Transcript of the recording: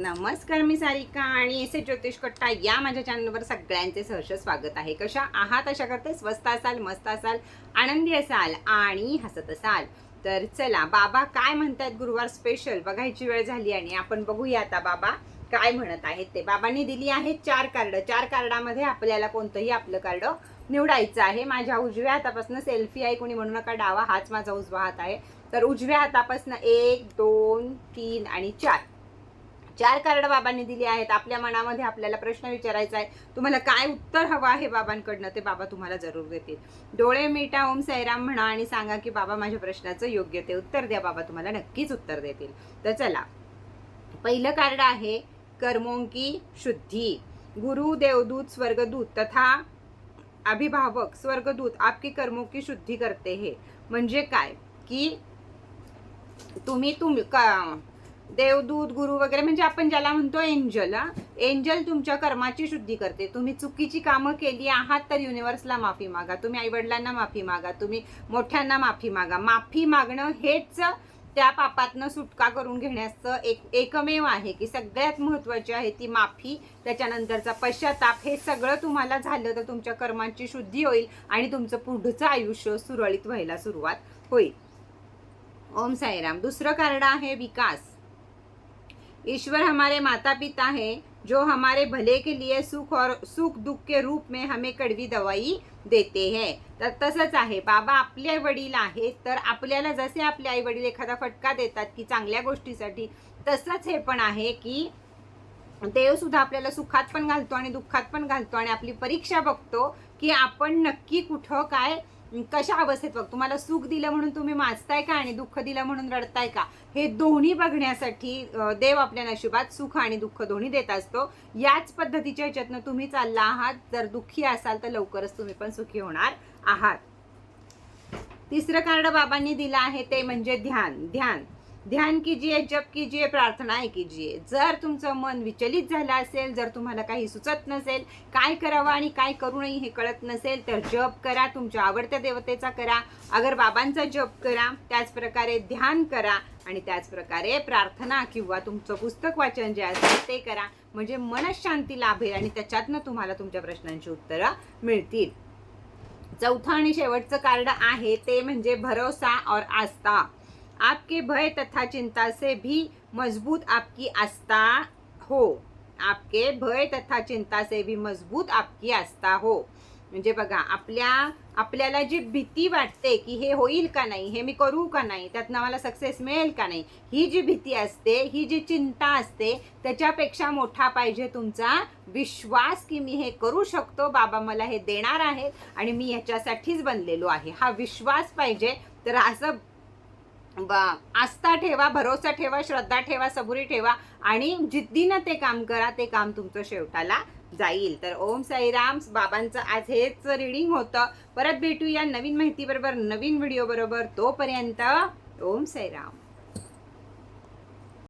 नमस्कार मी सारिका आणि S A ज्योतिष कट्टा या माझ्या चॅनलवर सगळ्यांचे सहर्ष स्वागत आहे. कशा आहात? अशा करते स्वस्त असाल मस्त असाल आनंदी असाल आणि हसत असाल. तर चला बाबा काय म्हणतात गुरुवार स्पेशल बघायची वेळ झाली आणि आपण बघूया आता बाबा काय म्हणत आहेत ते. बाबांनी दिली आहे चार कार्ड चार कार्डामध्ये आपल्याला कोणतंही आपलं कार्ड निवडायचं आहे. माझ्या उजव्या हातापासून सेल्फी आहे. कोणी म्हणू नका डावा हाच माझा उजवा हात आहे. तर उजव्या हातापासून एक दोन तीन आणि चार. चार कार्ड बाबांनी दिली आहेत. आपल्या मनामध्ये आपल्याला प्रश्न विचारायचा आहे. तुम्हाला काय उत्तर हवं आहे बाबांकडनं ते बाबा तुम्हाला जरूर देतील. डोळे मिटा ओम साईराम म्हणा आणि सांगा की बाबा माझ्या प्रश्नाचं योग्य ते उत्तर द्या. बाबा तुम्हाला नक्कीच उत्तर देतील. तर चला. पहिलं कार्ड आहे कर्मों की शुद्धी. गुरु देवदूत स्वर्गदूत तथा अभिभावक स्वर्गदूत आपकी कर्मों की शुद्धी करते हे. म्हणजे काय? की तुम्ही तुम का देवदूत गुरु वगैरे म्हणजे आपण ज्याला म्हणतो एंजल हा. एंजल तुमच्या कर्माची शुद्धी करते. तुम्ही चुकीची कामं केली आहात तर युनिव्हर्सला माफी मागा. तुम्ही आईवडिलांना माफी मागा. तुम्ही मोठ्यांना माफी मागा. माफी मागणं हेच त्या पापातनं सुटका करून घेण्याचं एक एकमेव आहे की सगळ्यात महत्त्वाची आहे ती माफी. त्याच्यानंतरचा पश्चाताप हे सगळं तुम्हाला झालं तर तुमच्या कर्मांची शुद्धी होईल आणि तुमचं पुढचं आयुष्य सुरळीत व्हायला सुरुवात होईल. ओम साईराम. दुसरं कार्ड आहे विकास. ईश्वर हमारे माता पिता हैं जो हमारे भले के लिए सुख और सुख दुख के रूप में हमें कड़वी दवाई देते हैं। तर तसंच आहे बाबा आपले वडील आहेत तर आपल्याला जसे आपले आई वडील एखादा फटका देतात की चांगल्या गोष्टीसाठी तसंच हे पण आहे की देव सुद्धा आपल्याला सुखात पण घालतो आणि दुःखात पण घालतो आणि आपली परीक्षा बघतो की आपण नक्की कुठं काय कशा अवस्थेत बघ तुम्हाला सुख दिलं म्हणून तुम्ही माजताय का आणि दुःख दिलं म्हणून रडताय का? हे दोन्ही बघण्यासाठी देव आपल्या नशिबात सुख आणि दुःख दोन्ही देत असतो. याच पद्धतीच्या ह्याच्यातनं तुम्ही चालला आहात. जर दुःखी असाल तर लवकरच तुम्ही पण सुखी होणार आहात. तिसरं कार्ड बाबांनी दिलं आहे ते म्हणजे ध्यान. ध्यान. ध्यान कीजिए जप कीजिए प्रार्थनाए कीजिए. जर तुमचं मन विचलित झालं असेल जर तुम्हाला काही सुचत नसेल काय करावं आणि काय करू नये हे कळत नसेल तर जप करा तुमच्या आवडत्या देवतेचा करा अगर बाबांचा जप करा त्याच प्रकारे ध्यान करा आणि त्याच प्रकारे प्रार्थना किंवा तुमचं पुस्तक वाचन जे असेल ते करा. म्हणजे मनशांती लाभेल आणि त्याच्यातनं तुम्हाला तुमच्या प्रश्नांची उत्तरं मिळतील. चौथं आणि शेवटचं कार्ड आहे ते म्हणजे भरोसा और आस्था. आपके भय तथा चिंता से भी मजबूत आपकी आस्था हो। आपके भय तथा चिंता से भी मजबूत आपकी आस्था हो। म्हणजे बघा आपल्या आपल्याला जी भीती वाटते की हे होईल का नाही हे मी करू का नाही त्यातनं मला सक्सेस मिळेल का नाही ही जी भीती असते ही जी चिंता असते त्याच्यापेक्षा मोठा पाहिजे तुमचा विश्वास की मी हे करू शकतो बाबा मला हे देणार आहेत आणि मी ह्याच्यासाठीच बनलेलो आहे. हा विश्वास पाहिजे तर असं आस्था ठेवा भरोसा ठेवा श्रद्धा ठेवा सबुरी ठेवा आणि जिद्दीनं ते काम करा ते काम तुमचं शेवटाला जाईल. तर ओम साईराम बाबांचं आज हेच रिडिंग होतं. परत भेटूया नवीन माहिती बरोबर नवीन व्हिडिओ बरोबर. तोपर्यंत ओम साईराम.